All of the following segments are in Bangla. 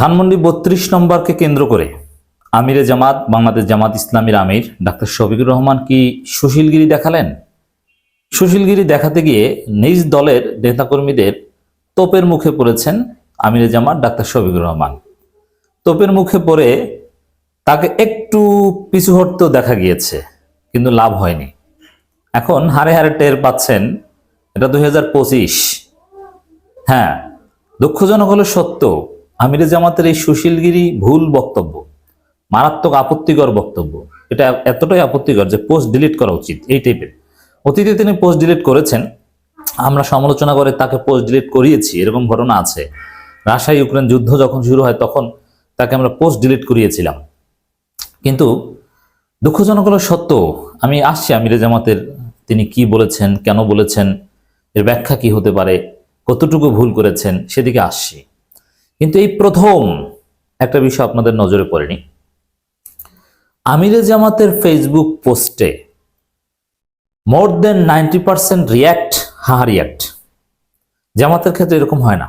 ধানমন্ডি বত্রিশ নম্বরকে কেন্দ্র করে আমিরে জামাত, বাংলাদেশ জামাত ইসলামীর আমির ডাক্তার শফিকুর রহমান কি সুশীলগিরি দেখালেন? সুশীলগিরি দেখাতে গিয়ে নিজ দলের নেতাকর্মীদের তোপের মুখে পড়েছেন আমিরে জামাত, ডাক্তার শফিকুর রহমান। তোপের মুখে পড়ে তাকে একটু পিছু হটতেও দেখা গিয়েছে, কিন্তু লাভ হয়নি। এখন হারে হারে টের পাচ্ছেন, এটা দু হাজার পঁচিশ। হ্যাঁ দুঃখজনক হলো সত্য। আমিরে জামাতের এই সুশীলগিরি ভুল বক্তব্য, মারাত্মক আপত্তিকর বক্তব্য, এটা এতটাই আপত্তিকর যে পোস্ট ডিলিট করা উচিত এই টাইপের অতীতে তিনি পোস্ট ডিলিট করেছেন, আমরা সমালোচনা করে তাকে পোস্ট ডিলিট করিয়েছি, এরকম ঘটনা আছে। রাশিয়া ইউক্রেন যুদ্ধ যখন শুরু হয়, তখন তাকে আমরা পোস্ট ডিলিট করিয়েছিলাম। কিন্তু দুঃখজনক হলো সত্য আমি আসছি আমিরে জামাতের, তিনি কি বলেছেন, কেন বলেছেন, এর ব্যাখ্যা কি হতে পারে, কতটুকু ভুল করেছেন, সেদিকে আসছি। কিন্তু এই প্রথম একটা বিষয় আপনাদের নজরে পড়েনি। আমিরে জামাতের ফেসবুক পোস্টে more than ninety percent react haha react জামাতের ক্ষেত্রে এরকম হয় না।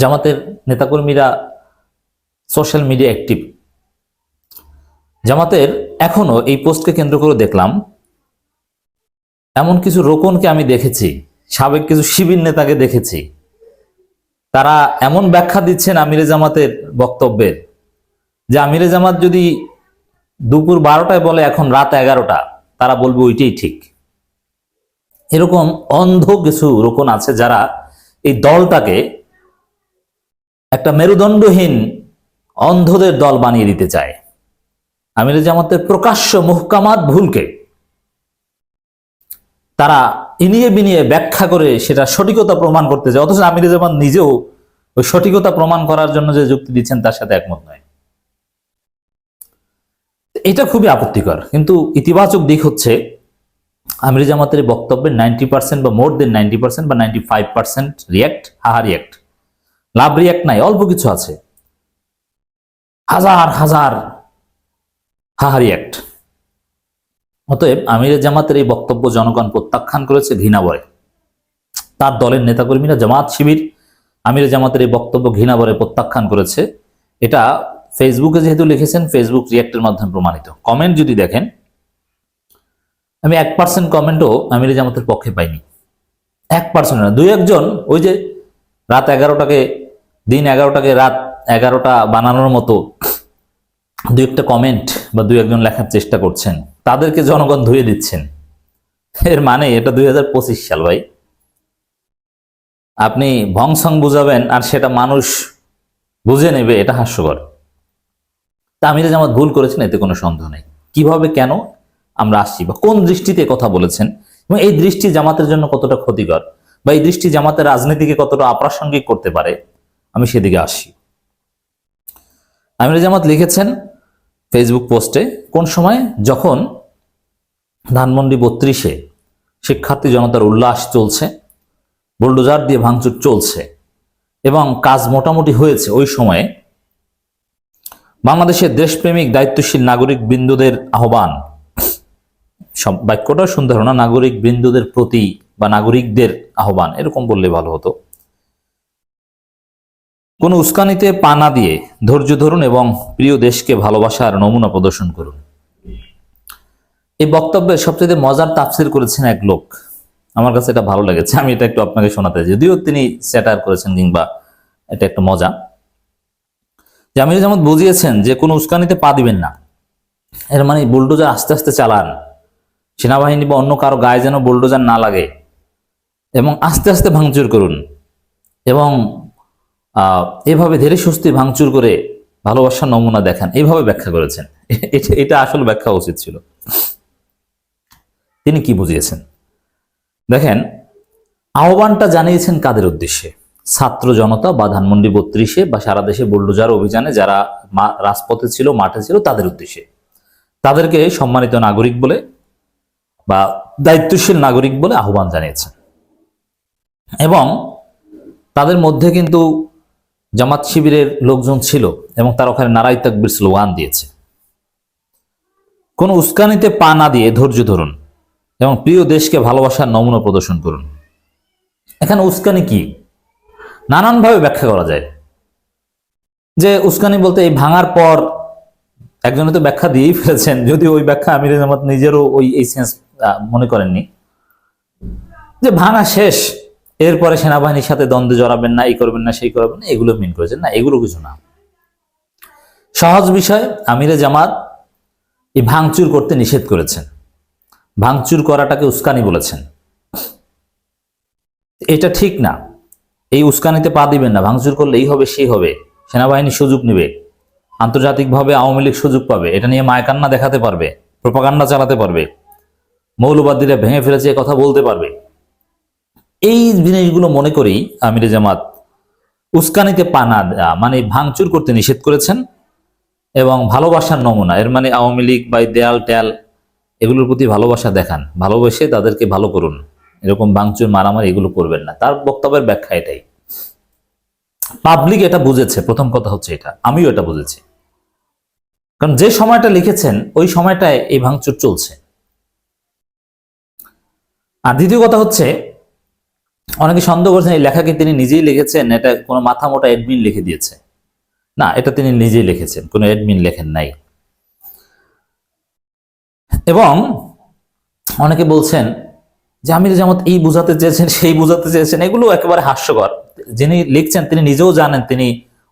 জামাতের নেতাকর্মীরা সোশ্যাল মিডিয়া অ্যাক্টিভ জামাতের এখনও এই পোস্টকে কেন্দ্র করে দেখলাম, এমন কিছু রোকনকে আমি দেখেছি, সাবেক কিছু শিবির নেতাকে দেখেছি তারা এমন ব্যাখ্যা দিচ্ছেন আমিরে জামাতের বক্তব্যের যে আমিরে জামাত যদি দুপুর বারোটায় বলে এখন রাত এগারোটা, তারা বলবে ওইটাই ঠিক। এরকম অন্ধ কিছু রোকন আছে যারা এই দলটাকে একটা মেরুদণ্ডহীন অন্ধদের দল বানিয়ে দিতে চায়। আমিরে জামাতের প্রকাশ্য মুহকামাত ভুলকে তারা ইনিয়ে বিনিয়ে ব্যাখ্যা করে সেটা সঠিকতা প্রমাণ করতে যায়। অথচ আমির জামান নিজেও ওই সঠিকতা প্রমাণ করার জন্য যে যুক্তি দিচ্ছেন তার সাথে একমত নয়। এটা খুবই আপত্তিকর। কিন্তু ইতিবাচক দিক হচ্ছে, আমির জামাতের বক্তব্যের নাইনটি পার্সেন্ট বা মোর দেন নাইনটি পার্সেন্ট বা ninety five percent react, haha react. Love react নাই, অল্প কিছু আছে। হাজার হাজার, হাহা রিয়াক্ট। অতএব আমির জামাতের এই বক্তব্য জনগণ প্রত্যাখ্যান করেছে ঘৃণাবরে। তার দলের নেতাকর্মীরা জামাত শিবির আমির জামাতের এই বক্তব্য ঘৃণাবরে প্রত্যাখ্যান করেছে। এটা ফেসবুকে যেহেতু লিখেছেন ফেসবুক রিয়াক্টের মাধ্যমে প্রমাণিত। কমেন্ট যদি দেখেন, আমি এক পার্সেন্ট কমেন্টও আমির জামাতের পক্ষে পাইনি। এক পার্সেন্ট না, দুই একজন, ওই যে রাত এগারোটাকে, দিন এগারোটাকে রাত এগারোটা বানানোর মতো দু একটা কমেন্ট বা দু একজন লেখার চেষ্টা করছেন, তাদেরকে জনগণ ধুয়ে দিচ্ছেন। এর মানে এটা দুই হাজার পঁচিশ সাল ভাই। আপনি ভংসং বুঝাবেন আর সেটা মানুষ বুঝে নেবে, এটা হাস্যকর। তা আমিরা জামাত ভুল করেছেন, এতে কোনো সন্দেহ নেই। কীভাবে, কেন আমরা আসছি বা কোন দৃষ্টিতে কথা বলেছেন? এবং এই দৃষ্টি জামাতের জন্য কতটা ক্ষতিকর? বা এই দৃষ্টি জামাতের রাজনীতিকে কতটা অপ্রাসঙ্গিক করতে পারে? আমি সেদিকে আসি। আমির জামাত লিখেছেন ফেসবুক পোস্টে কোন সময়? যখন ধানমন্ডি বত্রিশে শিক্ষার্থী জনতার উল্লাস চলছে, বুলডোজার দিয়ে ভাঙচুর চলছে এবং কাজ মোটামুটি হয়েছে, ওই সময়ে বাংলাদেশের দেশপ্রেমিক, দায়িত্বশীল নাগরিক বিন্দুদের আহ্বান। সব বাক্যটা সুন্দর না, নাগরিক বিন্দুদের প্রতি বা নাগরিকদের আহ্বান, এরকম বললে ভালো হতো। কোনো উস্কানিতে পা না দিয়ে ধৈর্য ধরুন এবং প্রিয় দেশকে ভালোবাসার নমুনা প্রদর্শন করুন। এই বক্তব্যে সবচেয়ে মজার তাফসির করেছেন এক লোক। আমার কাছে এটা ভালো লেগেছে, আমি এটা একটু আপনাকে শোনাতে যদিও তিনি স্যাটার করেছেন কিংবা এটা একটা মজা। যে আমির জামাত বুঝিয়েছেন যে কোনো উস্কানিতে পা দিবেন না। এর মানে বুলডোজার আস্তে আস্তে চালান। সেনাবাহিনী বা অন্য কারও গায়ে যেন বুলডোজার না লাগে। এবং আস্তে আস্তে ভাঙচুর করুন। এবং এভাবে ধীরে সুস্থি ভাঙচুর করে ভালোবাসার নমুনা দেখান। এইভাবে ব্যাখ্যা করেছেন। এটা আসল ব্যাখ্যা উচিত ছিল। তিনি কি বুঝিয়েছেন? দেখেন, আহ্বানটা জানিয়েছেন কাদের উদ্দেশ্যে? ছাত্র জনতা বা ধানমন্ডি বত্রিশে বা সারা দেশে বুলডোজার অভিযানে যারা রাজপথে ছিল, মাঠে ছিল, তাদের উদ্দেশ্যে। তাদেরকে সম্মানিত নাগরিক বলে বা দায়িত্বশীল নাগরিক বলে আহ্বান জানিয়েছেন। এবং তাদের মধ্যে কিন্তু জামাত শিবিরের লোকজন ছিল এবং তারা ওখানে নারাই তাকবির স্লোগান দিয়েছে। কোনো উস্কানিতে পা না দিয়ে ধৈর্য ধরুন এবং প্রিয় দেশকে ভালোবাসার নমুনা প্রদর্শন করুন। এখানে উস্কানি কি? নানানভাবে ব্যাখ্যা করা যায়। যে উস্কানি বলতে এই ভাঙার পর একজনে তো ব্যাখ্যা দিয়েই ফেলেছেন যদি ওই ব্যাখ্যা আমির জামাত নিজেরও ওই এই সেন্স মনে করেননি। যে ভাঙা শেষ এরপরে সেনাবাহিনীর সাথে দ্বন্দ্বে জড়াবেন না, এই করবেন না, সেই করবেন না, এগুলো মিন করেছেন। না, এগুলো কিছু না। সহজ বিষয়, আমিরে জামাত এই ভাঙচুর করতে নিষেধ করেছেন। ভাঙচুর করাটাকে উস্কানি বলেছেন। এটা ঠিক না। এই উস্কানিতে পা দিবেন না। ভাঙচুর করলে এই হবে, সেই হবে। সেনাবাহিনী সুযোগ নেবে। আন্তর্জাতিকভাবে আওয়ামী লীগ সুযোগ পাবে। এটা নিয়ে মায়কান্না দেখাতে পারবে, প্রপাগান্ডা চালাতে পারবে। মৌলবাদীরা ভেঙে ফেলেছে কথা বলতে পারবে। এই জিনিসগুলো মনে করি আমিরে জামাত উস্কানিতে পানা দেয়া মানে ভাঙচুর করতে নিষেধ করেছেন এবং ভালোবাসার নমুনা, এর মানে আওয়ামী লীগ বা দেয়াল টেয়াল, এগুলোর প্রতি ভালোবাসা দেখান, ভালোবেসে তাদেরকে ভালো করুন। এরকম ভাঙচুর, মারামারি এগুলো করবেন না। তার বক্তব্যের ব্যাখ্যা এটাই। পাবলিক এটা বুঝেছে, প্রথম কথা হচ্ছে এটা, আমিও এটা বুঝেছি। কারণ যে সময়টা লিখেছেন, ওই সময়টায় এই ভাঙচুর চলছে। আর দ্বিতীয় কথা হচ্ছে অনেকে সন্দেহ করছেন এই লেখাকে তিনি নিজেই লিখেছেন, এটা কোনো মাথা মোটা অ্যাডমিন লিখে দিয়েছে। না, এটা তিনি নিজেই লিখেছেন, কোনো অ্যাডমিন লেখেন নাই। এবং অনেকে বলছেন যে, আমির জামাত এই বুঝাতে চেয়েছেন, সেই বুঝাতে চেয়েছেন, এগুলো একেবারে হাস্যকর। যিনি লিখছেন, তিনি নিজেও জানেন, তিনি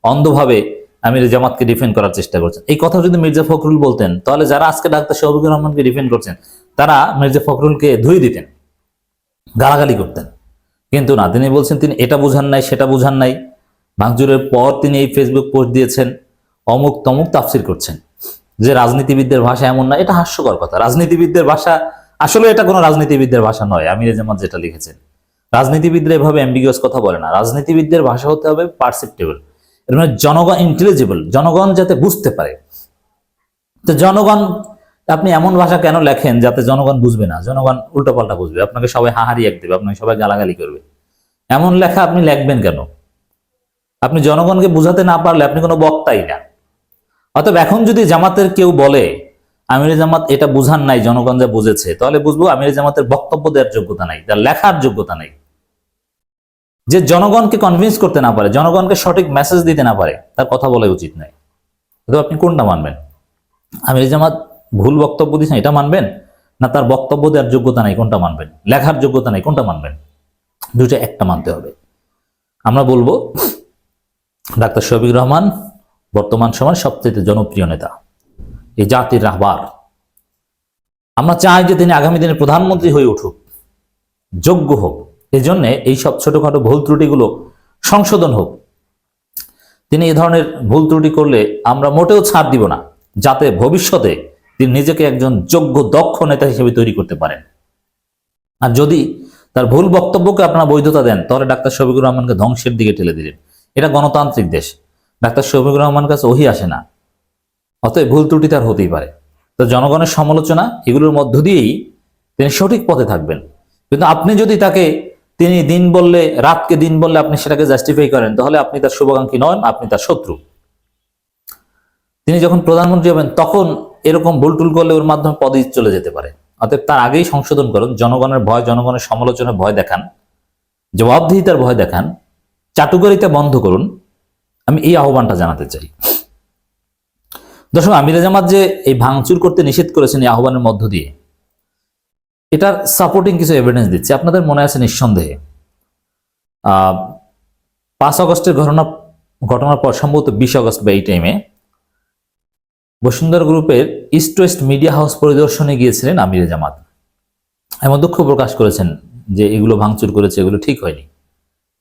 অন্ধভাবে আমির জামাতকে ডিফেন্ড করার চেষ্টা করছেন। এই কথা যদি মির্জা ফখরুল বলতেন, তাহলে যারা আজকে ডাক্তার শহীদুর রহমানকে ডিফেন্ড করছেন, তারা মির্জা ফখরুলকে ধুয়ে দিতেন, গালাগালি করতেন। কিন্তু না তিনি বলছেন, তিনি এটা বুঝান নাই, সেটা বুঝান নাই। ভাঙচুরের পর তিনি এই ফেসবুক পোস্ট দিয়েছেন, অমুক তমুক তাফসির করছেন। যে রাজনীতিবিদদের ভাষা এমন না, এটা হাস্যকর কথা। রাজনীতিবিদদের ভাষা, আসলে এটা কোনো রাজনীতিবিদদের ভাষা নয়, আমির জামাত যেটা লিখেছেন। রাজনীতিবিদরা এভাবে অ্যাম্বিগুয়াস কথা বলে না। রাজনীতিবিদদের ভাষা হতে হবে পারসেপ্টেবল এর মানে জনগণ ইন্টেলিজেবল জনগণ যাতে বুঝতে পারে। তো জনগণ আপনি এমন ভাষা কেন লেখেন যাতে জনগণ বুঝবে না? জনগণ উল্টোপাল্টা বুঝবে। আপনাকে সবাই হাহারি এক দেবে, আপনাকে সবাই গালাগালি করবে। এমন লেখা আপনি লিখবেন কেন? আপনি জনগণকে বুঝাতে না পারলে আপনি কোনো বক্তাই না। অতএব এখন যদি জামাতের কেউ বলে, আমির জামাত এটা বুঝান নাই, জনগণ যা বুঝেছে, তাহলে বুঝব আমির জামাতের বক্তব্য দেওয়ার যোগ্যতা নাই, তার লেখার যোগ্যতা নাই। যে জনগণকে কনভিন্স করতে না পারে, জনগণকে সঠিক মেসেজ দিতে না পারে, তার কথা বলা উচিত নয় তো আপনি কোনটা মানবেন? আমির জামাত ভুল বক্তব্য দিচ্ছেন এটা মানবেন? না তার বক্তব্য দেওয়ার যোগ্যতা নাই, কোনটা মানবেন? লেখার যোগ্যতা নাই, কোনটা মানবেন? দুটো একটা মানতে হবে। আমরা বলব, ডাক্তার শফিক রহমান বর্তমান সময় সবচেয়ে জনপ্রিয় নেতা, এই জাতির রাহবার। আমরা চাই যে তিনি আগামী দিনে প্রধানমন্ত্রী হয়ে উঠুক, যোগ্য হোক। এই জন্য এই সব ছোটখাটো ভুল ত্রুটিগুলো সংশোধন হোক। তিনি এই ধরনের ভুল ত্রুটি করলে আমরা মোটেও ছাড় দিব না, যাতে ভবিষ্যতে তিনি নিজেকে একজন যোগ্য, দক্ষ নেতা হিসেবে তৈরি করতে পারেন। আর যদি তার ভুল বক্তব্যকে আপনারা বৈধতা দেন, তাহলে ডাক্তার শফিকুর রহমানকে ধ্বংসের দিকে ঠেলে দিলেন। এটা গণতান্ত্রিক দেশ। ডাক্তার শফিকুর রহমান কাছে ওহি আসে না। অতএব ভুল ত্রুটি তার হতেই পারে। তো জনগণের সমালোচনা, এগুলোর মধ্য দিয়েই তিনি সঠিক পথে থাকবেন। কিন্তু আপনি যদি তাকে তিনি দিন বললে, রাতকে দিন বললে আপনি সেটাকে জাস্টিফাই করেন, তাহলে আপনি তার শুভাকাঙ্ক্ষী নন, আপনি তার শত্রু। তিনি যখন প্রধানমন্ত্রী হবেন, তখন এরকম ভুলটুল করলে ওর মাধ্যমে পদে চলে যেতে পারে। অতএব তার আগেই সংশোধন করুন, জনগণের ভয়, জনগণের সমালোচনার ভয় দেখান, জবাবদিহিতার ভয় দেখান, চাটুকারিতা বন্ধ করুন। আমি এই আহ্বানটা জানাতে চাই। দর্শক, আমির জামাত যে এই ভাঙচুর করতে নিষেধ করেছেন এই আহ্বানের মধ্য দিয়ে, এটার সাপোর্টিং কিছু এভিডেন্স দিচ্ছে। আপনাদের মনে আছে নিঃসন্দেহে পাঁচ আগস্টের ঘটনা, ঘটনার পর সম্ভবত বিশ আগস্ট বা এই টাইমে বসুন্ধরা গ্রুপের ইস্ট ওয়েস্ট মিডিয়া হাউস পরিদর্শনে গিয়েছিলেন আমির জামাত। এমন দুঃখ প্রকাশ করেছেন যে এগুলো ভাঙচুর করেছে, এগুলো ঠিক হয়নি।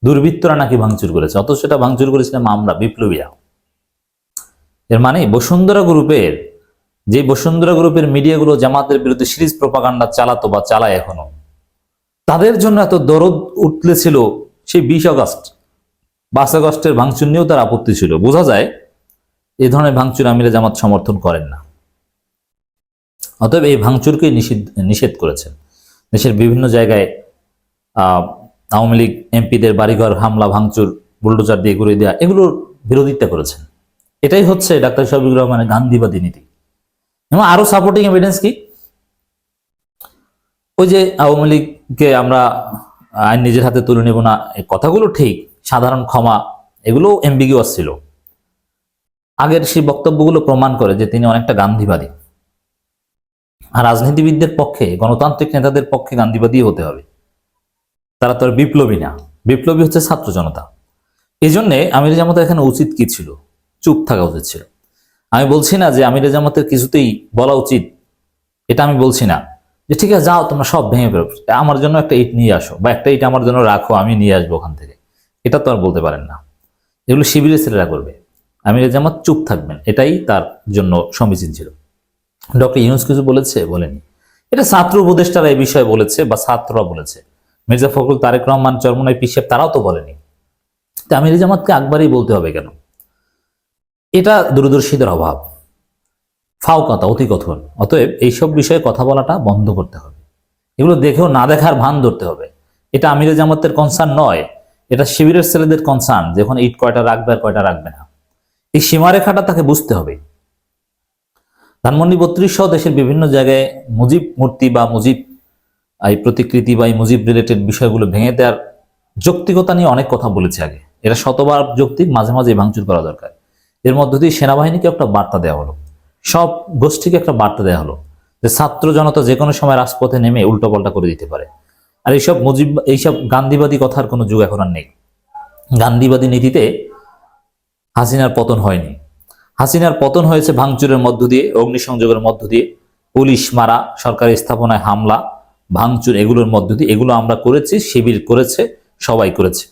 দুর্বৃত্তরা নাকি ভাঙচুর করেছে অত সেটা ভাঙচুর করেছিলাম আমরা বিপ্লবীরা এর মানে বসুন্ধরা গ্রুপের, যে বসুন্ধরা গ্রুপের মিডিয়াগুলো জামাতের বিরুদ্ধে সিরিজ প্রপাগান্ডা চালাতো বা চালায় এখনও, তাদের জন্য এত দরদ উঠলেছিল সেই বিশ আগস্ট। পাঁচ আগস্টের ভাঙচুর নিয়েও তার আপত্তি ছিল। বোঝা যায় এই ধরনের ভাঙচুর আমিরা জামাত সমর্থন করেন না। অতএব এই ভাঙচুরকে নিষিদ্ধ, নিষেধ করেছেন। দেশের বিভিন্ন জায়গায় আওয়ামী লীগ এমপিদের বাড়িঘর, হামলা, ভাঙচুর, বুলডোজার দিয়ে ঘুরে দেওয়া, এগুলোর বিরোধিতা করেছেন। এটাই হচ্ছে ডাক্তার শফিকুর রহমানের গান্ধীবাদী নীতি। এবং আরও সাপোর্টিং এভিডেন্স কি? ওই যে আওয়ামী লীগকে আমরা আইন নিজের হাতে তুলে নেব না এই কথাগুলো ঠিক, সাধারণ ক্ষমা এগুলো এমবিগিউয়াস ছিল। আগের সেই বক্তব্যগুলো প্রমাণ করে যে তিনি অনেকটা গান্ধীবাদী। আর রাজনীতিবিদদের পক্ষে, গণতান্ত্রিক নেতাদের পক্ষে গান্ধীবাদী হতে হবে। তারা তো আর বিপ্লবী না। বিপ্লবী হচ্ছে ছাত্র জনতা। এই জন্যে আমির জামাতের এখানে উচিত কি ছিল? চুপ থাকা উচিত ছিল। আমি বলছি না যে আমির জামাতের কিছুতেই বলা উচিত। এটা আমি বলছি না। যে ঠিক আছে, যাও, তোমরা সব ভেঙে ফেলো। আমার জন্য একটা ইট নিয়ে আসো বা একটা ইট আমার জন্য রাখো, আমি নিয়ে আসব ওখান থেকে। এটা তো আর বলতে পারেন না। এগুলো শিবিরের ছেলেরা করবে। আমির জামাত চুপ থাকবেন। এটাই তার জন্য সমীচীন ছিল। ডক্টর ইউনুস কিছু বলেছে? বলেনি। এটা ছাত্র উপদেষ্টারা এই বিষয়ে বলেছে বা ছাত্ররা বলেছে। মির্জা ফখরুল, তারেক রহমান, চরমনাই পিসেব তারাও তো বলেনি। তা আমির জামাতকে একবারই বলতে হবে কেন? এটা দূরদর্শীদের অভাব। ফাও কথা, অতি অতএব এইসব বিষয়ে কথা বলাটা বন্ধ করতে হবে। এগুলো দেখেও না দেখার ভান ধরতে হবে। এটা আমির জামাতের কনসার্ন নয়। এটা শিবিরের ছেলেদের কনসার্ন যখন ইট কয়টা রাখবে আর কয়টা রাখবে না। এই সীমারেখাটা তাকে বুঝতে হবে। ধানমন্ডি বত্রিশ সহ দেশের বিভিন্ন জায়গায় মুজিব মূর্তি বা মুজিব এই প্রতিকৃতি বা এই মুজিব রিলেটেড বিষয়গুলো ভেঙে দেওয়ার যৌক্তিকতা নিয়ে অনেক কথা বলেছে আগে। এটা শতবার যৌক্তিক, মাঝে মাঝে ভাঙচুর করা দরকার। এর মধ্য দিয়ে সেনাবাহিনীকে একটা বার্তা দেওয়া হলো। সব গোষ্ঠীকে একটা বার্তা দেওয়া হলো যে ছাত্র জনতা যে কোনো সময় রাজপথে নেমে উল্টোপাল্টা করে দিতে পারে। আর এইসব মুজিব, এইসব গান্ধীবাদী কথার কোনো যুগ এখন আর নেই। গান্ধীবাদী নীতিতে হাসিনার পতন হয়নি। হাসিনার পতন হয়েছে ভাঙচুরের মধ্য দিয়ে, অগ্নিসংযোগের মধ্য দিয়ে। পুলিশ মারা, সরকারি স্থাপনায় হামলা, ভাঙচুর এগুলোর মধ্য দিয়ে। এগুলো আমরা করেছি, শিবির করেছে, সবাই করেছে।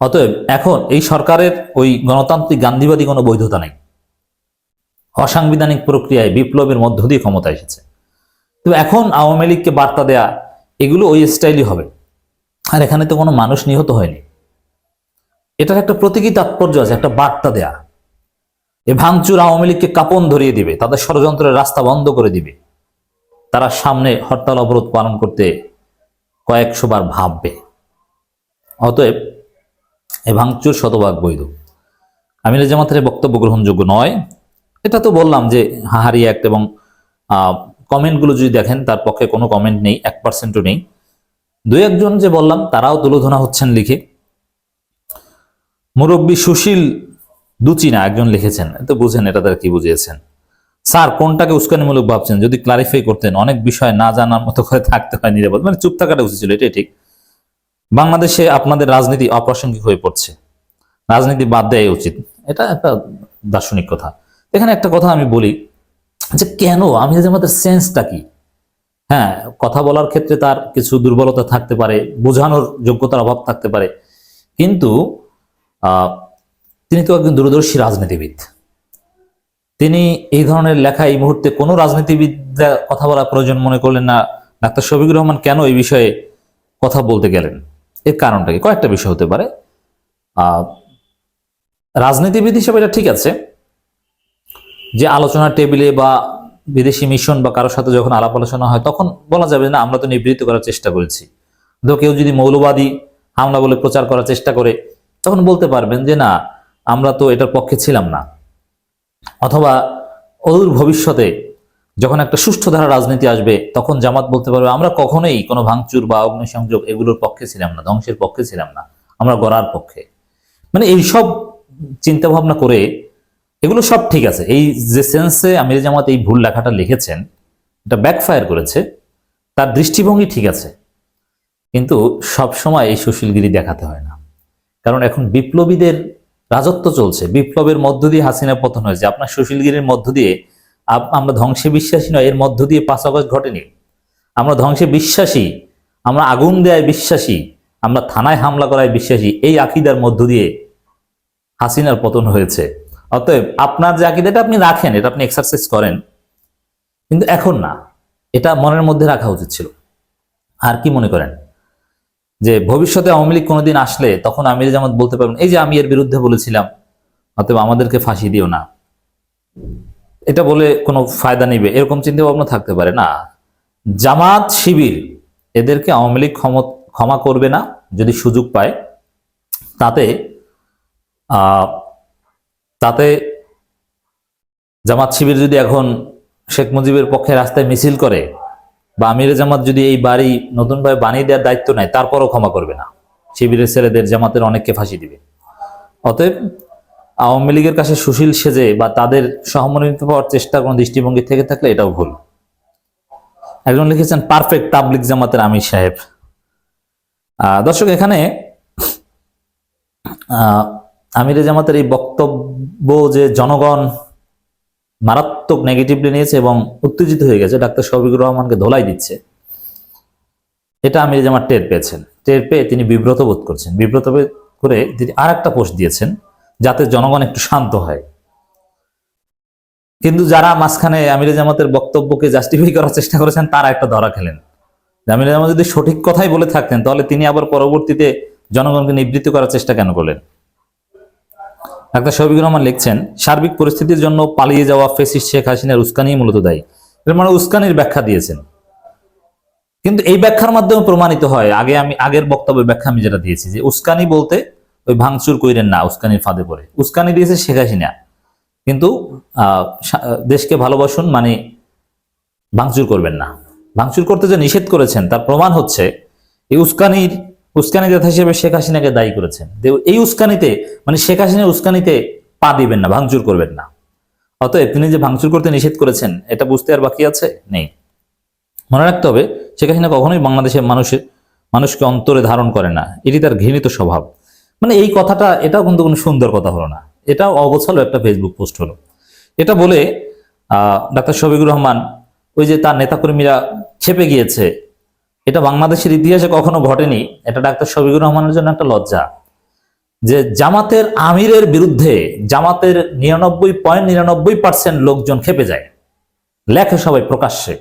অতএব এখন এই সরকারের ওই গণতান্ত্রিক গান্ধীবাদী কোনো বৈধতা নেই। অসাংবিধানিক প্রক্রিয়ায় বিপ্লবের মধ্য দিয়ে ক্ষমতা এসেছে। তো এখন আওয়ামী লীগকে বার্তা দেয়া, এগুলো ওই স্টাইলই হবে। আর এখানে তো কোনো মানুষ নিহত হয়নি। এটার একটা প্রতীকী তাৎপর্য আছে, একটা বার্তা দেয়া। এ ভাঙচুর আওয়ামী লীগকে কাপন ধরিয়ে দিবে, তাদের ষড়যন্ত্রের রাস্তা বন্ধ করে দিবে। তারা সামনে হরতাল অবরোধ পালন করতে কয়েকশো বার ভাববে। অতএব এ ভাঙচুর শতভাগ বৈধ। আমির জামাতের বক্তব্য গ্রহণযোগ্য নয়। এটা তো বললাম যে হাহারি অ্যাক্ট এবং কমেন্টগুলো যদি দেখেন, তার পক্ষে কোনো কমেন্ট নেই, এক পার্সেন্টও নেই। দু একজন যে বললাম, তারাও তুলোধনা হচ্ছেন লিখে। মুরব্বী সুশীল দুচিনা একজন লিখেছেন তো বুঝেন এটা তারা কি বুঝিয়েছেন। স্যার, কোনটাকে উস্কানিমূলক ভাবছেন? যদি ক্লারিফাই করতেন, অনেক বিষয় না জানার মতো করে থাকতে হয় নিরাপদ। মানে চুপ থাকাটা উচিত ছিল, এটাই ঠিক। বাংলাদেশে আপনাদের রাজনীতি অপ্রাসঙ্গিক হয়ে পড়ছে। রাজনীতি বাদ দেওয়াই উচিত। এটা একটা দার্শনিক কথা। এখানে একটা কথা আমি বলি, যে কেন? আমি আমাদের সেন্সটা কি? হ্যাঁ কথা বলার ক্ষেত্রে তার কিছু দুর্বলতা থাকতে পারে, বোঝানোর যোগ্যতার অভাব থাকতে পারে। কিন্তু তিনি তো একজন দূরদর্শী রাজনীতিবিদ। তিনি এই ধরনের লেখা এই মুহূর্তে কোনো রাজনীতিবিদরা কথা বলা প্রয়োজন মনে করলেন না। ডাক্তার শফিকুর রহমান কেন এই বিষয়ে কথা বলতে গেলেন? এর কারণটা কি? কয়েকটা বিষয় হতে পারে। রাজনীতিবিদ হিসেবে এটা ঠিক আছে যে আলোচনা টেবিলে বা বিদেশি মিশন বা কারোর সাথে যখন আলাপ আলোচনা হয়, তখন বলা যাবে না, আমরা তো নিবৃত্ত করার চেষ্টা করেছি। তো কেউ যদি মৌলবাদী হামলা বলে প্রচার করার চেষ্টা করে তখন বলতে পারবেন যে না, আমরা তো এটার পক্ষে ছিলাম না। অথবা অদূর ভবিষ্যতে যখন একটা সুষ্ঠু ধারা রাজনীতি আসবে, তখন জামাত বলতে পারবে, আমরা কখনোই কোনো ভাঙচুর বা অগ্নিসংযোগ এগুলোর পক্ষে ছিলাম না, ধ্বংসের পক্ষে ছিলাম না, আমরা গড়ার পক্ষে। মানে এইসব চিন্তা ভাবনা করে এগুলো সব ঠিক আছে। এই যে সেন্সে আমির জামাত এই ভুল লেখাটা লিখেছেন, এটা ব্যাকফায়ার করেছে, তার দৃষ্টিভঙ্গি ঠিক আছে। কিন্তু সব সময় এই সুশীলগিরি দেখাতে হয় না। কারণ এখন বিপ্লবীদের রাজত্ব চলছে। বিপ্লবের মধ্য দিয়ে হাসিনা পতন হয়েছে। আপনার সুশীলগিরির মধ্য দিয়ে আমরা ধ্বংসে বিশ্বাসী নয়, এর মধ্য দিয়ে পাঁচ আগস্ট ঘটেনি। আমরা ধ্বংসে বিশ্বাসী, আমরা আগুন দেয় বিশ্বাসী, আমরা থানায় হামলা করায় বিশ্বাসী, এই আকিদার মধ্য দিয়ে হাসিনার পতন হয়েছে। অতএব আপনার যে আকিদাটা আপনি রাখেন, এটা আপনি এক্সারসাইজ করেন। কিন্তু এখন না, এটা মনের মধ্যে রাখা উচিত ছিল। আর কি মনে করেন? যে ভবিষ্যতে আওয়ামী লীগ কোনোদিন আসলে তখন আমির জামাত বলতে পারবেন, এই যে আমি এর বিরুদ্ধে বলেছিলাম, অতএব আমাদেরকে ফাঁসি দিও না। এটা বলে কোনো ফায়দা নিবে? এরকম চিন্তা ভাবনা থাকতে পারে না। জামাত, শিবির, এদেরকে আওয়ামী লীগ ক্ষম- করবে না, যদি সুযোগ পায়। তাতে তাতে জামাত, শিবির যদি এখন শেখ মুজিবের পক্ষে রাস্তায় মিছিল করে বা আমির জামাত যদি এই বাড়ি নতুনভাবে বানিয়ে দেওয়ার দায়িত্ব নেয়, তারপরও ক্ষমা করবে না। শিবিরের ছেলেদের জামাতের অনেককে ফাঁসি দিবে। অতএব আওয়ামী লীগের কাছে সুশীল সেজে বা তাদের সহমনোনীত পাওয়ার চেষ্টা কোনো দৃষ্টিভঙ্গি থেকে থাকলে এটাও ভুল। একজন লিখেছেন, পারফেক্ট তাবলিক জামাতের আমির সাহেব। দর্শক, এখানে আমিরে জামাতের এই বক্তব্য যে জনগণ মারাত্মক নেগেটিভলি নিয়েছে এবং উত্তেজিত হয়ে গেছে। ডাক্তার শফিকুর রহমানকে ধোলাই দিচ্ছে। এটা আমিরে জামাত টের পেয়েছেন। টের পেয়ে তিনি বিব্রত বোধ করছেন। বিব্রত করে তিনি আর একটা পোস্ট দিয়েছেন, যাতে জনগণ একটু শান্ত হয়। কিন্তু যারা মাঝখানে আমিরে জামাতের বক্তব্যকে জাস্টিফাই করার চেষ্টা করেছেন, তারা একটা ধরা খেলেন। আমিরে জামাত যদি সঠিক কথাই বলে থাকতেন, তাহলে তিনি আবার পরবর্তীতে জনগণকে নিবৃত্ত করার চেষ্টা কেন করলেন? ডাক্তার শফিকুর রহমান লিখছেন, সার্বিক পরিস্থিতির জন্য পালিয়ে যাওয়া ফেসিস শেখ হাসিনার উস্কানি মূলত দায়ী। এর মানে উস্কানির ব্যাখ্যা দিয়েছেন। কিন্তু এই ব্যাখ্যার মাধ্যমে প্রমাণিত হয়, আগে আমি, আগের বক্তব্যের ব্যাখ্যা আমি যেটা দিয়েছি, যে উস্কানি বলতে ওই ভাঙচুর কইরেন না, উস্কানির ফাঁদে পড়ে। উস্কানি দিয়েছে শেখ হাসিনা। কিন্তু দেশকে ভালোবাসুন মানে ভাঙচুর করবেন না। ভাঙচুর করতে যে নিষেধ করেছেন, তার প্রমাণ হচ্ছে, এই উস্কানির উস্কানি দাতা হিসেবে শেখ হাসিনাকে দায়ী করেছেন। এই উস্কানিতে মানে শেখ হাসিনার উস্কানিতে পা দিবেন না ভাঙচুর করবেন না। অতএব তিনি যে ভাঙচুর করতে নিষেধ করেছেন এটা বুঝতে আর বাকি আছে? নেই। মনে রাখতে হবে শেখ হাসিনা কখনোই বাংলাদেশের মানুষের মানুষকে অন্তরে ধারণ করে না। এটি তার ঘৃণিত স্বভাব। মানে এই কথাটা এটাও কিন্তু কোনো সুন্দর কথা হলো না। এটাও অবছালো একটা ফেসবুক পোস্ট হলো। এটা বলে আহ, ডাক্তার শফিকুর রহমান ওই যে তার নেতাকর্মীরা খেপে গিয়েছে এটা বাংলাদেশের ইতিহাসে কখনো ঘটেনি। এটা ডাক্তার শফিকুর রহমানের জন্য একটা লজ্জা। যে জামাতের আমিরের বিরুদ্ধে জামাতের নিরানব্বই পয়েন্ট নিরানব্বই পার্সেন্ট লোকজন খেপে যায়। লেখে সবাই প্রকাশ্যে।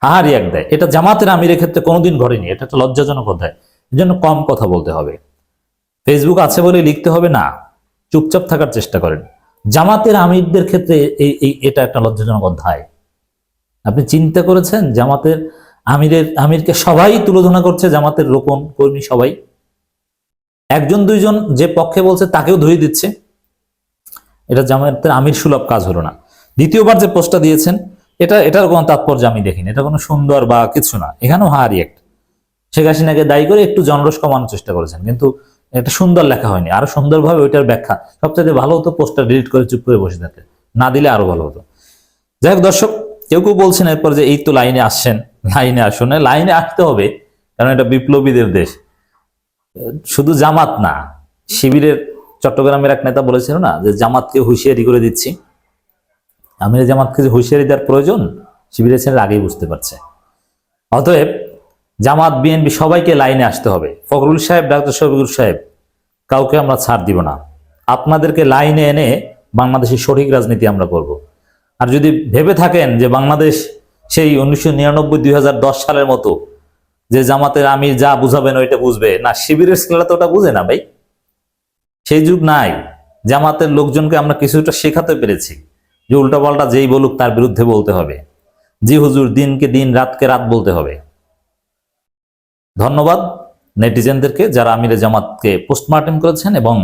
আহারি এক দেয়। এটা জামাতের আমিরের ক্ষেত্রে কোনোদিন ঘটেনি। এটা একটা লজ্জাজনক অধ্যায়। এই জন্য কম কথা বলতে হবে। ফেসবুক আছে বলে লিখতে হবে না। চুপচাপ থাকার চেষ্টা করেন। জামাতের আমিরদের ক্ষেত্রে এই, এটা একটা লজ্জাজনক অধ্যায়। আপনি চিন্তা করেছেন জামাতের আমিরের, আমিরকে সবাই তুলনা করছে, জামাতের রোপণ কর্মী সবাই। একজন, দুইজন যে পক্ষে বলছে তাকেও ধুয়ে দিচ্ছে। এটা জামাতের আমির সুলভ কাজ হলো না। দ্বিতীয়বার যে পোস্টটা দিয়েছেন, এটা, এটার কোনো তাৎপর্য আমি দেখিনি। এটা কোনো সুন্দর বা কিছু না। এখানেও হা রিয়েক্ট। শেখ হাসিনাকে দায়ী করে একটু জনরস কমানোর চেষ্টা করেছেন, কিন্তু এটা সুন্দর লেখা হয়নি। আরও সুন্দরভাবে ওইটার ব্যাখ্যা সবচেয়ে ভালো হতো পোস্টটা ডিলিট করে চুপ করে বসে থাকে না দিলে আরও ভালো হতো। যাই হোক দর্শক, কেউ কেউ বলছেন এরপর যে এই তো লাইনে আসছেন। লাইনে আসুন। লাইনে আসতে হবে, কারণ এটা বিপ্লবীদের দেশ। শুধু জামাত না, শিবিরের চট্টগ্রামের এক নেতা বলেছিল না, যে জামাতকে হুঁশিয়ারি করে দিচ্ছি। আমির জামাতকে যে হুঁশিয়ারি দেওয়ার প্রয়োজন, শিবিরের ছেলেরা আগেই বুঝতে পারছে। অতএব জামাত, বিএনপি সবাইকে লাইনে আসতে হবে। ফখরুল সাহেব, ডাক্তার শফিকুল সাহেব, কাউকে আমরা ছাড় দিব না। আপনাদেরকে লাইনে এনে বাংলাদেশের সঠিক রাজনীতি আমরা করব। আর যদি ভেবে থাকেন যে বাংলাদেশ সেই উনিশশো নিরানব্বই, দুই সালের মতো যে জামাতের আমির যা বুঝাবেন ওইটা বুঝবে। না, শিবিরের ছেলেরা তো ওটা বুঝে না ভাই। সেই যুগ নাই। জামাতের লোকজনকে আমরা কিছুটা শেখাতে পেরেছি যে উল্টাপাল্টা যেই বলুক তার বিরুদ্ধে বলতে হবে। জি হুজুর, দিনকে দিন, রাতকে রাত বলতে হবে। ধন্যবাদ নেটিজেনদেরকে যারা আমিরে জামাতকে পোস্টমার্টম করেছেন এবং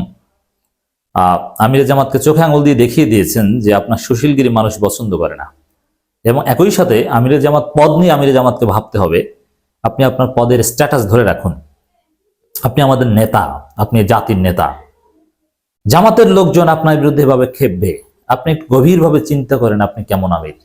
আমিরে জামাতকে চোখে আঙুল দিয়ে দেখিয়ে দিয়েছেন যে আপনার সুশীলগিরি মানুষ পছন্দ করে না। এবং একই সাথে আমিরে জামাত পদ নিয়ে আমিরে জামাতকে ভাবতে হবে, আপনি আপনার পদের স্ট্যাটাস ধরে রাখুন। আপনি আমাদের নেতা, আপনি জাতির নেতা। জামাতের লোকজন আপনার বিরুদ্ধে এভাবে ক্ষেপবে আপনি গভীরভাবে চিন্তা করেন আপনি কেমন আমির।